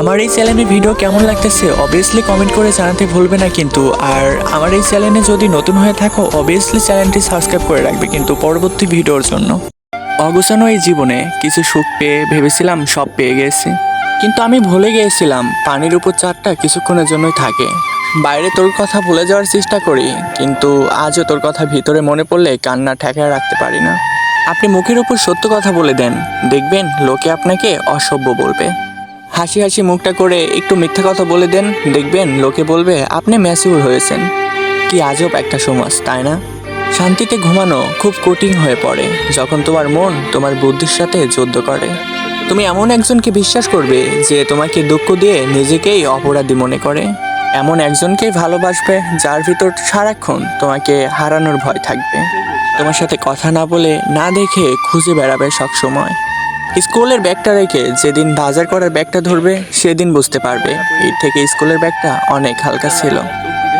আমার এই চ্যানেলে ভিডিও কেমন লাগতেছে অবভিয়াসলি কমেন্ট করে জানাতে ভুলবে না কিন্তু। আর আমার এই চ্যানেলে যদি নতুন হয়ে থাকো অবভিয়াসলি চ্যানেলটি সাবস্ক্রাইব করে রাখবে কিন্তু পরবর্তী ভিডিওর জন্য। অগোছানো এই জীবনে কিছু সুখ পেয়ে ভেবেছিলাম, সব পেয়ে গেছি। কিন্তু আমি ভুলে গিয়েছিলাম, পানির উপর চারটা কিছুক্ষণের জন্যই থাকে। বাইরে তোর কথা ভুলে যাওয়ার চেষ্টা করি, কিন্তু আজও তোর কথা ভিতরে মনে পড়লে কান্না ঠেকায় রাখতে পারি না। আপনি মুখের উপর সত্য কথা বলে দেন, দেখবেন লোকে আপনাকে অসভ্য বলবে। হাসি হাসি মুখটা করে একটু মিথ্যা কথা বলে দেন, দেখবেন লোকে বলবে, আপনি ম্যাচিউর হয়েছেন। কি আজব একটা সমাজ, তাই না? শান্তিতে ঘুমানো খুব কঠিন হয়ে পড়ে, যখন তোমার মন তোমার বুদ্ধির সাথে যুদ্ধ করে। তুমি এমন একজনকে বিশ্বাস করবে যে তোমাকে দুঃখ দিয়ে নিজেকেই অপরাধী মনে করে। এমন একজনকেই ভালোবাসবে যার ভিতর সারাক্ষণ তোমাকে হারানোর ভয় থাকবে। তোমার সাথে কথা না বলে না দেখে খুঁজে বেড়াবে সবসময়। স্কুলের ব্যাগটা রেখে যেদিন বাজার করার ব্যাগটা ধরবে, সেদিন বুঝতে পারবে। এর থেকে স্কুলের ব্যাগটা অনেক হালকা ছিল।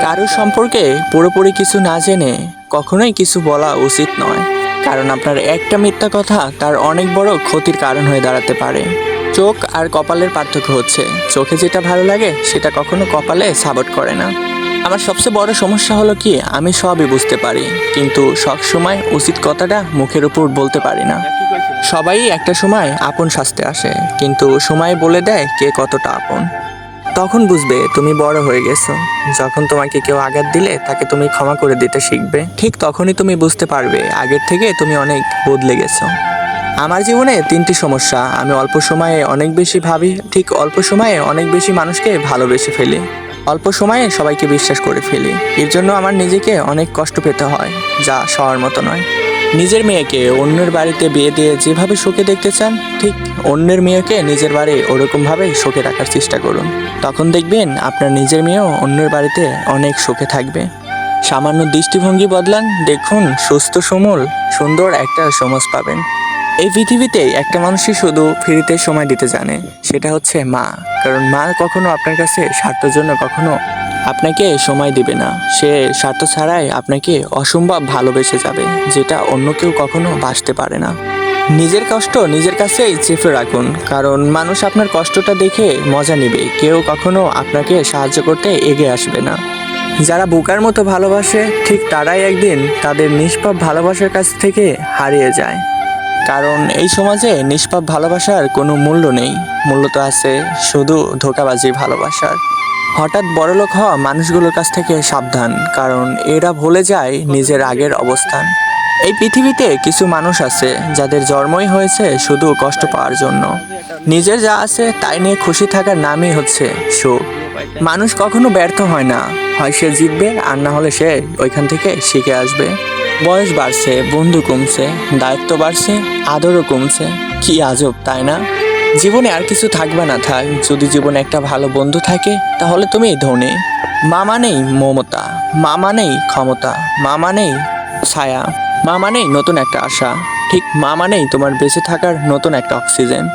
কারোর সম্পর্কে পুরোপুরি কিছু না জেনে কখনোই কিছু বলা উচিত নয়। কারণ আপনার একটা মিথ্যা কথা তার অনেক বড় ক্ষতির কারণ হয়ে দাঁড়াতে পারে। চোখ আর কপালের পার্থক্য হচ্ছে। চোখে যেটা ভালো লাগে, সেটা কখনো কপালে সাপোর্ট করে না। আমার সবচেয়ে বড় সমস্যা হলো কি, আমি সবই বুঝতে পারি। কিন্তু সবসময় উচিত কথাটা মুখের উপর বলতে পারি না। সবাই একটা সময় আপন শাস্তে আসে, কিন্তু সময় বলে দেয় কে কতটা আপন। তখন বুঝবে তুমি বড় হয়ে গেছো। যখন তোমাকে কেউ আঘাত দিলে তাকে তুমি ক্ষমা করে দিতে শিখবে। ঠিক তখনই তুমি বুঝতে পারবে আগের থেকে তুমি অনেক বদলে গেছো। আমার জীবনে তিনটি সমস্যা। আমি অল্প সময়ে অনেক বেশি ভাবি, ঠিক অল্প সময়ে অনেক বেশি মানুষকে ভালোবেসে ফেলি। অল্প সময়ে সবাইকে বিশ্বাস করে ফেলি। এর জন্য আমার নিজেকে অনেক কষ্ট পেতে হয়, যা সবার মতো নয়। নিজের মেয়েকে অন্যের বাড়িতে বিয়ে দিয়ে যেভাবে সুখে দেখতে চান, ঠিক অন্যের মেয়েকে নিজের বাড়ি ওরকমভাবেই সুখে রাখার চেষ্টা করুন। তখন দেখবেন আপনার নিজের মেয়েও অন্যের বাড়িতে অনেক সুখে থাকবে। সামান্য দৃষ্টিভঙ্গি বদলান, দেখুন সুস্থ, সমল, সুন্দর একটা সমাজ পাবেন। এই পৃথিবীতে একটা মানুষই শুধু ফ্রিতে সময় দিতে জানে, সেটা হচ্ছে মা। কারণ মা কখনো আপনার কাছে স্বার্থের জন্য কখনো আপনাকে সময় দেবে না। সে স্বার্থ ছাড়াই আপনাকে অসম্ভব ভালোবেসে যাবে, যেটা অন্য কেউ কখনো বাসতে পারে না। নিজের কষ্ট নিজের কাছেই চেপে রাখুন, কারণ মানুষ আপনার কষ্টটা দেখে মজা নেবে। কেউ কখনো আপনাকে সাহায্য করতে এগিয়ে আসবে না। যারা বোকার মতো ভালোবাসে, ঠিক তারাই একদিন তাদের নিষ্পাপ ভালোবাসার কাছ থেকে হারিয়ে যায়। কারণ এই সমাজে নিষ্পাপ ভালোবাসার কোনো মূল্য নেই। মূল্য তো আছে শুধু ধোকাবাজি ভালোবাসার। হঠাৎ বড়লোক হওয়া মানুষগুলোর কাছ থেকে সাবধান, কারণ এরা ভুলে যায় নিজের আগের অবস্থান। এই পৃথিবীতে কিছু মানুষ আছে যাদের জন্মই হয়েছে শুধু কষ্ট পাওয়ার জন্য। নিজের যা আছে তাই নিয়ে খুশি থাকার নামই হচ্ছে সুখ। মানুষ কখনো ব্যর্থ হয় না, হয় সে জিতবে আর না হলে সে ওইখান থেকে শিখে আসবে। বয়স বাড়ছে, বন্ধু কমছে, দায়িত্ব বাড়ছে, আদরও কমছে, কি আজব, তাই না? জীবনে আর কিছু থাকবে না, থাক। যদি জীবনে একটা ভালো বন্ধু থাকে, তাহলে তুমি ধনী। মা মানেই মমতা। মা মানেই ক্ষমতা। মা মানেই ছায়া। মা মানেই নতুন একটা আশা। ঠিক মা মানেই তোমার বেঁচে থাকার নতুন একটা অক্সিজেন।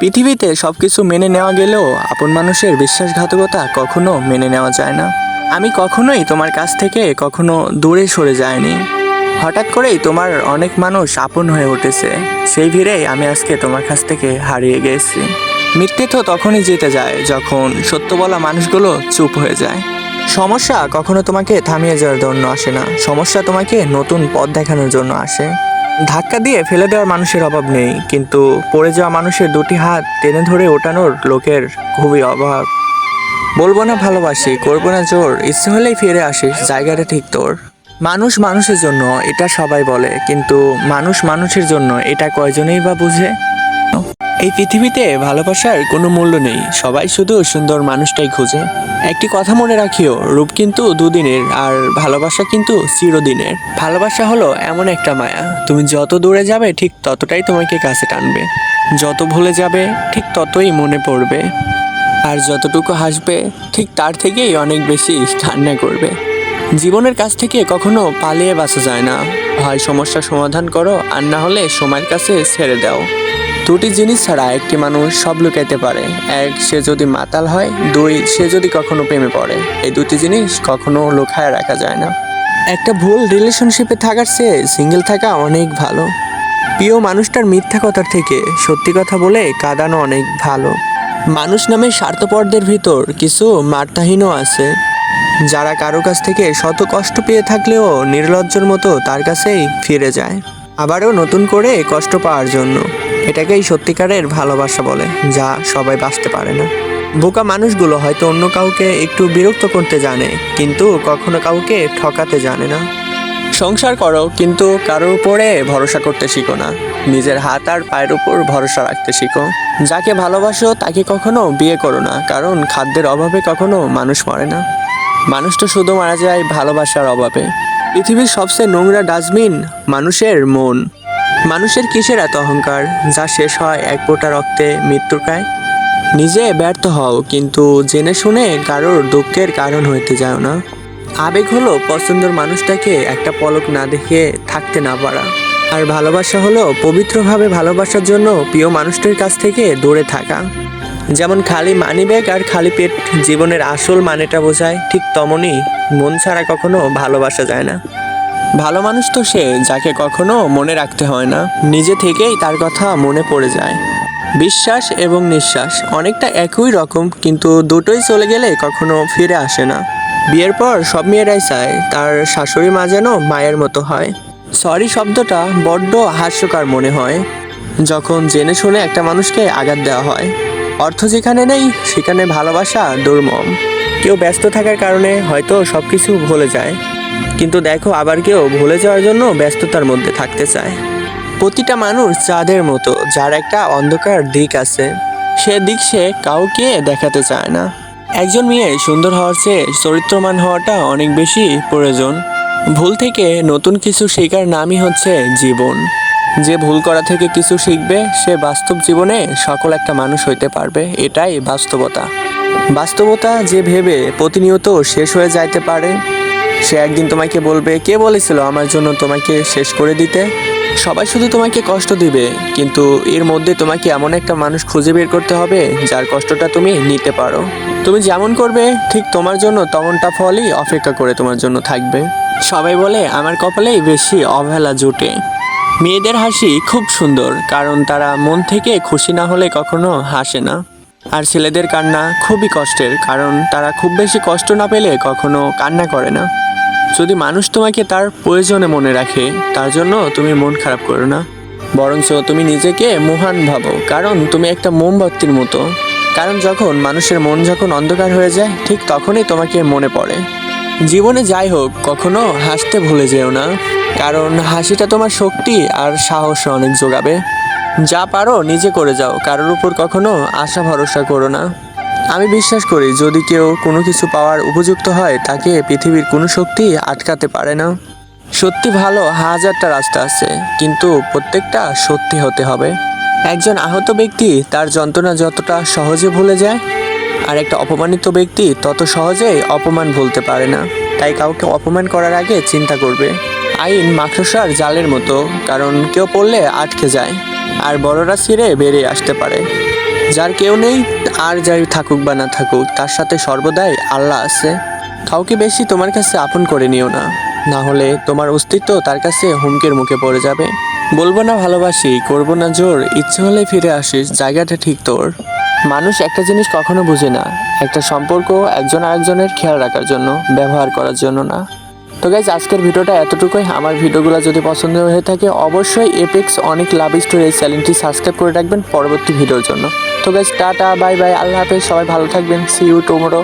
পৃথিবীতে সব কিছু মেনে নেওয়া গেলেও আপন মানুষের বিশ্বাসঘাতকতা কখনো মেনে নেওয়া যায় না। আমি কখনোই তোমার কাছ থেকে কখনো দূরে সরে যাইনি। হঠাৎ করেই তোমার অনেক মানুষ আপন হয়ে উঠেছে। সেই ভিড়েই আমি আজকে তোমার কাছ থেকে হারিয়ে গেছি। মৃত্যু তো তখনই যেতে যায় যখন সত্য বলা মানুষগুলো চুপ হয়ে যায়। সমস্যা কখনো তোমাকে থামিয়ে যাওয়ার জন্য আসে না। সমস্যা তোমাকে নতুন পথ দেখানোর জন্য আসে। ধাক্কা দিয়ে ফেলে দেওয়ার মানুষের অভাব নেই, কিন্তু পড়ে যাওয়া মানুষের দুটি হাত টেনে ধরে ওঠানোর লোকের খুবই অভাব। বলব না ভালোবাসি, করব না জোর, ইচ্ছে হলেই ফিরে আসিস, জায়গাটা ঠিক তোর। মানুষ মানুষের জন্য এটা সবাই বলে, কিন্তু মানুষ মানুষের জন্য এটা কয়জনেই বা বুঝে? এই পৃথিবীতে ভালোবাসার কোনো মূল্য নেই, সবাই শুধু সুন্দর মানুষটাই খুঁজে। একটি কথা মনে রাখিও, রূপ কিন্তু দুদিনের, আর ভালোবাসা কিন্তু চিরদিনের। ভালোবাসা হলো এমন একটা মায়া, তুমি যত দূরে যাবে ঠিক ততটাই তোমাকে কাছে টানবে। যত ভুলে যাবে ঠিক ততই মনে পড়বে। আর যতটুকু হাসবে, ঠিক তার থেকেই অনেক বেশি কান্না করবে। জীবনের কাছ থেকে কখনো পালিয়ে বাঁচা যায় না। হয় সমস্যার সমাধান করো, আর না হলে সময়ের কাছে ছেড়ে দাও। দুটি জিনিস ছাড়া একটি মানুষ সব লুকাইতে পারে। এক, সে যদি মাতাল হয়। দুই, সে যদি কখনো প্রেমে পড়ে। এই দুটি জিনিস কখনো লুকায় রাখা যায় না। একটা ভুল রিলেশনশিপে থাকার চেয়ে সিঙ্গেল থাকা অনেক ভালো। প্রিয় মানুষটার মিথ্যা কথার থেকে সত্যি কথা বলে কাঁদানো অনেক ভালো। মানুষ নামে স্বার্থপরদের ভিতর কিছু মার্তাহীনও আছে। যারা কারও কাছ থেকে শত কষ্ট পেয়ে থাকলেও নির্লজ্জর মতো তার কাছেই ফিরে যায়। আবারও নতুন করে কষ্ট পাওয়ার জন্য। এটাকেই সত্যিকারের ভালোবাসা বলে, যা সবাই বাঁচতে পারে না। বোকা মানুষগুলো হয়তো অন্য কাউকে একটু বিরক্ত করতে জানে, কিন্তু কখনো কাউকে ঠকাতে জানে না। সংসার করো, কিন্তু কারোর উপরে ভরসা করতে শিখো না। নিজের হাত আর পায়ের উপর ভরসা রাখতে শিখো। যাকে ভালোবাসো, তাকে কখনো বিয়ে করো না, কারণ খাদ্যের অভাবে কখনো মানুষ মরে না। মানুষ তো শুধু মারা যায় ভালোবাসার অভাবে। পৃথিবীর সবচেয়ে নোংরা ডাস্টবিন মানুষের মন। মানুষের কিসের এত অহংকার যা শেষ হয় এক ফোঁটা রক্তে মৃত্যুর প্রায় নিজে ব্যর্থ হও, কিন্তু জেনে শুনে কারোর দুঃখের কারণ হইতে যাও না। আবেগ হলো পছন্দের মানুষটাকে একটা পলক না দেখে থাকতে না পারা। আর ভালোবাসা হলো পবিত্রভাবে ভালোবাসার জন্য প্রিয় মানুষটির কাছ থেকে দূরে থাকা। যেমন খালি মানিব্যাগ আর খালি পেট, জীবনের আসল মানেটা বোঝায় ঠিক তেমনই। মন ছাড়া কখনো ভালোবাসা যায় না। ভালো মানুষ তো সে, যাকে কখনো মনে রাখতে হয় না। নিজে থেকেই তার কথা মনে পড়ে যায়। বিশ্বাস এবং নিঃশ্বাস অনেকটা একই রকম, কিন্তু দুটোই চলে গেলে কখনো ফিরে আসে না। বিয়ের পর সব মেয়েরাই চায় তার শাশুড়ি মা যেন মায়ের মতো হয়। সরি শব্দটা বড্ড হাস্যকর মনে হয়, যখন জেনে শুনে একটা মানুষকে আঘাত দেওয়া হয়। অর্থ যেখানে নেই, সেখানে ভালোবাসা, দুর্মম। কেউ ব্যস্ত থাকার কারণে হয়তো সব কিছু ভুলে যায়। কিন্তু দেখো, আবার কেউ ভুলে যাওয়ার জন্য ব্যস্ততার মধ্যে থাকতে চায়। প্রতিটা মানুষ চাঁদের মতো, যার একটা অন্ধকার দিক আছে। সে দিক সে কাউকে দেখাতে চায় না। একজন মেয়ে সুন্দর হওয়ার চেয়ে চরিত্রমান হওয়াটা অনেক বেশি প্রয়োজন। ভুল থেকে নতুন কিছু শেখার নামই হচ্ছে জীবন। যে ভুল করা থেকে কিছু শিখবে, সে বাস্তব জীবনে সকল একটা মানুষ হইতে পারবে, এটাই বাস্তবতা। বাস্তবতা যে ভেবে প্রতিনিয়ত শেষ হয়ে যাইতে পারে, সে একদিন তোমাকে বলবে, কে বলেছিল আমার জন্য তোমাকে শেষ করে দিতে? সবাই শুধু তোমাকে কষ্ট দিবে, কিন্তু এর মধ্যে তোমাকে এমন একটা মানুষ খুঁজে বের করতে হবে, যার কষ্টটা তুমি নিতে পারো। তুমি যেমন করবে, ঠিক তোমার জন্য তেমনটা ফলই অপেক্ষা করে তোমার জন্য থাকবে। সবাই বলে, আমার কপালেই বেশি অবহেলা জুটে। মেয়েদের হাসি খুব সুন্দর, কারণ তারা মন থেকে খুশি না হলে কখনো হাসে না। আর ছেলেদের কান্না খুবই কষ্টের, কারণ তারা খুব বেশি কষ্ট না পেলে কখনো কান্না করে না। যদি মানুষ তোমাকে তার প্রয়োজনে মনে রাখে, তার জন্য তুমি মন খারাপ করো না। বরঞ্চ তুমি নিজেকে মহান ভাবো, কারণ তুমি একটা মোমবাতির মতো। কারণ যখন মানুষের মন যখন অন্ধকার হয়ে যায়, ঠিক তখনই তোমাকে মনে পড়ে। জীবনে যাই হোক, কখনো হাসতে ভুলে যেও না। কারণ হাসিটা তোমার শক্তি আর সাহস অনেক যোগাবে যা পারো নিজে করে যাও, কারোর উপর কখনো আশা ভরসা করো না। আমি বিশ্বাস করি, যদি কেউ কোনো কিছু পাওয়ার উপযুক্ত হয়, তাকে পৃথিবীর কোনো শক্তি আটকাতে পারে না। সত্যি ভালো হাজারটা রাস্তা আছে, কিন্তু প্রত্যেকটা সত্যি হতে হবে। একজন আহত ব্যক্তি তার যন্ত্রণা যতটা সহজে ভুলে যায় আর একটা অপমানিত ব্যক্তি তত সহজেই অপমান ভুলতে পারে না। তাই কাউকে অপমান করার আগে চিন্তা করবে। আইন মাকড়সার জালের মতো, কারণ কেউ পড়লে আটকে যায়, আর বড়রা ছিঁড়ে বেরিয়ে আসতে পারে। যার কেউ নেই, আর যাই থাকুক বা না থাকুক, তার সাথে সর্বদাই আল্লাহ আছে। কাউকে বেশি তোমার কাছে আপন করে নিও না। না হলে তোমার অস্তিত্ব তার কাছে হুমকির মুখে পড়ে যাবে। বলব না ভালোবাসি, করব না জোর, ইচ্ছে হলে ফিরে আসিস, জায়গাটা ঠিক তোর। মানুষ একটা জিনিস কখনো বুঝে না। একটা সম্পর্ক একজন আরেকজনের খেয়াল রাখার জন্য, ব্যবহার করার জন্য না। তো গাইজ আজকের ভিডিওটা এতটুকুই। আমার ভিডিওগুলো যদি পছন্দ হয়ে থাকে, অবশ্যই এপেক্স অনেক লাভ স্টোরি এই চ্যানেলটি সাবস্ক্রাইব করে রাখবেন পরবর্তী ভিডিওর জন্য। তো গাইজ টাটা বাই বাই আল্লাহ হাফেজ, সবাই ভালো থাকবেন। C you tomorrow